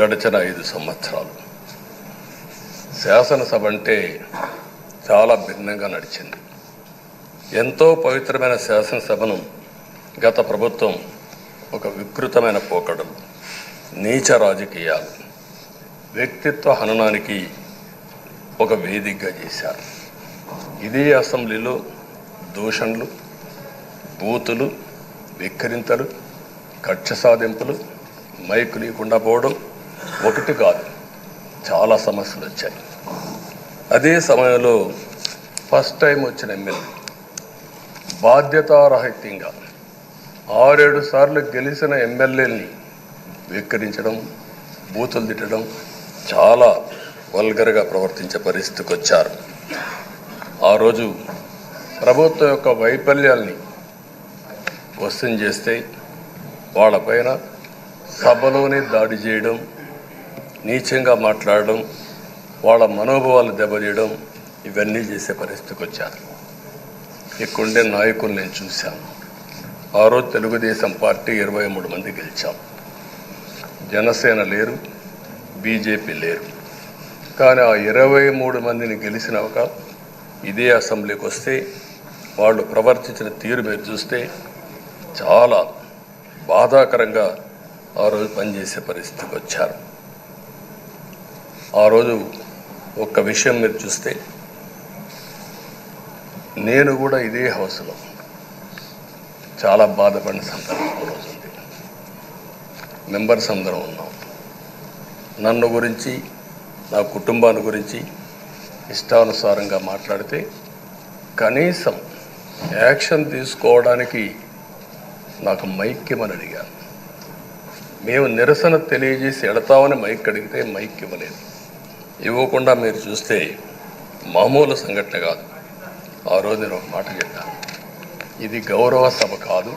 గడిచిన ఐదు సంవత్సరాలు. శాసనసభ అంటే చాలా భిన్నంగా నడిచింది. ఎంతో పవిత్రమైన శాసనసభను గత ప్రభుత్వం ఒక వికృతమైన పోకడలు నీచ రాజకీయాలు వ్యక్తిత్వ హననానికి ఒక వేదికగా చేశారు. ఇదే అసెంబ్లీలో దూషణలు బూతులు విక్కరింతలు కక్ష సాధింపులు మైకు లేకుండా పోవడం ఒకటి కాదు చాలా సమస్యలు వచ్చాయి. అదే సమయంలో ఫస్ట్ టైం వచ్చిన ఎమ్మెల్యే బాధ్యతారహిత్యంగా ఆరేడు సార్లు గెలిచిన ఎమ్మెల్యేని వెక్కిరించడం బూతులు తిట్టడం చాలా వల్గర్గా ప్రవర్తించే పరిస్థితికి వచ్చారు. ఆ రోజు ప్రభుత్వం యొక్క వైఫల్యాల్ని వసం చేస్తే వాళ్ళపైన సభలోనే దాడి చేయడం నీచంగా మాట్లాడడం వాళ్ళ మనోభావాలు దెబ్బతీయడం ఇవన్నీ చేసే పరిస్థితికి వచ్చారు. ఇక్కడుండే నాయకులు నేను చూశాను. ఆ రోజు తెలుగుదేశం పార్టీ ఇరవై మూడు మంది గెలిచాం. జనసేన లేరు బీజేపీ లేరు. కానీ ఆ ఇరవై మూడు మందిని గెలిచిన ఒక ఇదే అసెంబ్లీకి వస్తే వాళ్ళు ప్రవర్తించిన తీరు మీరు చూస్తే చాలా బాధాకరంగా ఆ రోజు పనిచేసే పరిస్థితికి వచ్చారు. ఆ రోజు ఒక్క విషయం మీరు చూస్తే నేను కూడా ఇదే హౌస్లో చాలా బాధపడిన సందర్భం రోజు ఉంది. మెంబర్స్ అందరం ఉన్నాం. నన్ను గురించి నా కుటుంబాన్ని గురించి ఇష్టానుసారంగా మాట్లాడితే కనీసం యాక్షన్ తీసుకోవడానికి నాకు మైక్యమని అడిగాను మేము నిరసన తెలియజేసి ఎడతామని మైక్ అడిగితే మైక్ ఇవ్వలేదు. ఇవ్వకుండా మీరు చూస్తే మామూలు సంఘటన కాదు. ఆ రోజు నేను ఒక మాట చెప్పాను. ఇది గౌరవ సభ కాదు.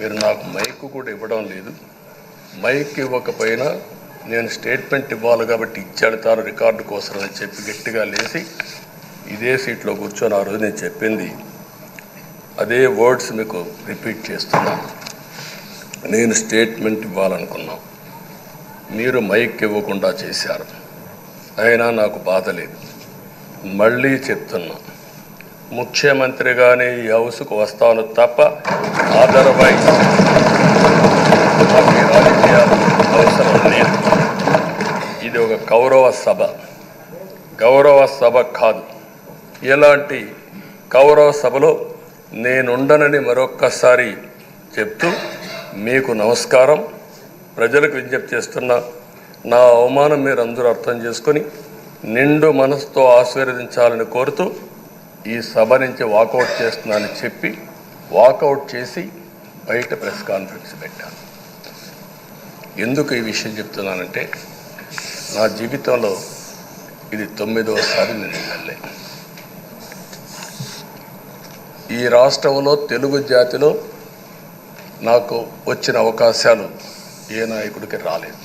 మీరు నాకు మైక్ కూడా ఇవ్వడం లేదు. మైక్ ఇవ్వకపోయినా నేను స్టేట్మెంట్ ఇవ్వాలి కాబట్టి ఇచ్చాడు తాను రికార్డు కోసం అని చెప్పి గట్టిగా లేచి ఇదే సీట్లో కూర్చొని ఆ రోజు నేను చెప్పింది. అదే వర్డ్స్ మీకు రిపీట్ చేస్తున్నాను. నేను స్టేట్మెంట్ ఇవ్వాలనుకున్నాం మీరు మైక్ ఇవ్వకుండా చేశారు. అయినా నాకు బాధ లేదు. మళ్ళీ చెప్తున్నా. ముఖ్యమంత్రిగానే ఈ హౌస్కు వస్తాను తప్ప అదర్వైజ్ రాజకీయాలు అవసరం లేదు. ఇది ఒక గౌరవ సభ. గౌరవ సభ కాదు. ఎలాంటి గౌరవ సభలో నేనుండనని మరొక్కసారి చెప్తూ మీకు నమస్కారం. ప్రజలకు విజ్ఞప్తి చేస్తున్నా నా అవమానం మీరు అందరూ అర్థం చేసుకొని నిండు మనసుతో ఆశీర్వదించాలని కోరుతూ ఈ సభ నుంచి వాకౌట్ చేస్తున్నానని చెప్పి వాకౌట్ చేసి బయట ప్రెస్ కాన్ఫరెన్స్ పెట్టాను. ఎందుకు ఈ విషయం చెప్తున్నానంటే నా జీవితంలో ఇది తొమ్మిదవసారి నేను ఎమ్మెల్యే ఈ రాష్ట్రంలో తెలుగు జాతిలో నాకు వచ్చిన అవకాశాలు ఏ నాయకుడికి రాలేదు.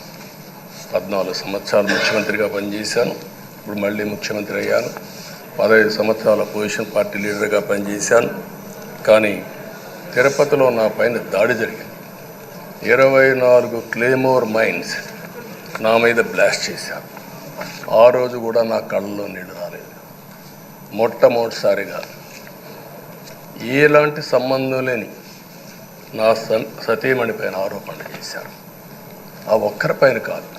పద్నాలుగు సంవత్సరాలు ముఖ్యమంత్రిగా పనిచేశాను. ఇప్పుడు మళ్ళీ ముఖ్యమంత్రి అయ్యాను. పదహైదు సంవత్సరాల పొజిషన్ పార్టీ లీడర్గా పనిచేశాను. కానీ తిరుపతిలో నా పైన దాడి జరిగింది. ఇరవై నాలుగు క్లేమోర్ మైన్స్ నా మీద బ్లాస్ట్ చేశారు. ఆ రోజు కూడా నా కళ్ళలో నీళ్ళు రాలేదు. మొట్టమొదటిసారిగా ఎలాంటి సంబంధం లేని నా సతీమణి పైన ఆరోపణలు చేశారు. ఆ ఒక్కరిపైన కాదు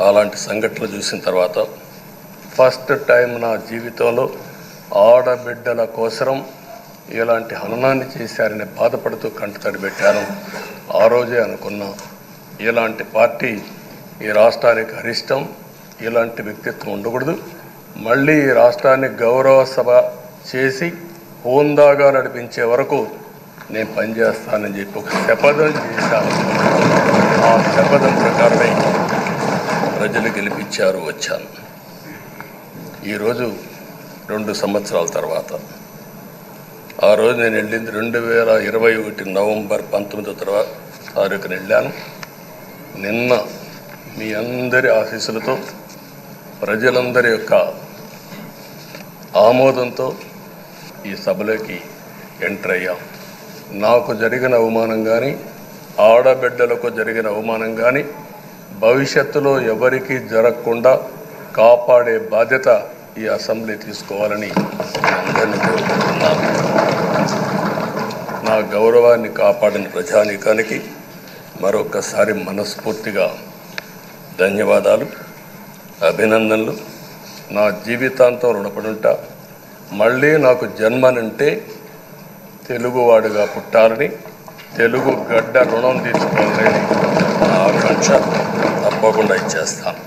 అలాంటి సంఘటనలు చూసిన తర్వాత ఫస్ట్ టైం నా జీవితంలో ఆడబిడ్డల కోసరం ఇలాంటి హననాన్ని చేశారని బాధపడుతూ కంటతడి పెట్టాను ఆ రోజే అనుకున్నా ఇలాంటి పార్టీ ఈ రాష్ట్రానికి అరిష్టం ఇలాంటి వ్యక్తిత్వం ఉండకూడదు. మళ్ళీ ఈ రాష్ట్రాన్ని గౌరవ సభ చేసి హోందాగా నడిపించే వరకు నేను పనిచేస్తానని చెప్పి ఒక శపథం చేశాను. ఆ శపథం ప్రకారమే ప్రజలు గెలిపించారు వచ్చాను ఈరోజు రెండు సంవత్సరాల తర్వాత. ఆ రోజు నేను వెళ్ళింది రెండు వేల ఇరవై ఒకటి నవంబర్ పంతొమ్మిదో తర్వాత తారీఖున వెళ్ళాను. నిన్న మీ అందరి ఆఫీసులతో ప్రజలందరి యొక్క ఆమోదంతో ఈ సభలోకి ఎంటర్ అయ్యాం. నాకు జరిగిన అవమానం కానీ ఆడబిడ్డలకు జరిగిన అవమానం కానీ భవిష్యత్తులో ఎవరికీ జరగకుండా కాపాడే బాధ్యత ఈ అసెంబ్లీ తీసుకోవాలని అందరినీ కోరుకుంటున్నాను. నా గౌరవాన్ని కాపాడిన ప్రజానీకానికి మరొకసారి మనస్ఫూర్తిగా ధన్యవాదాలు అభినందనలు. నా జీవితాంతం రుణపడుంటా. మళ్ళీ నాకు జన్మనంటే తెలుగువాడుగా పుట్టాలని తెలుగు గడ్డ రుణం తీసుకోవాలని ఆకాంక్ష తప్పకుండా ఇచ్చేస్తాను.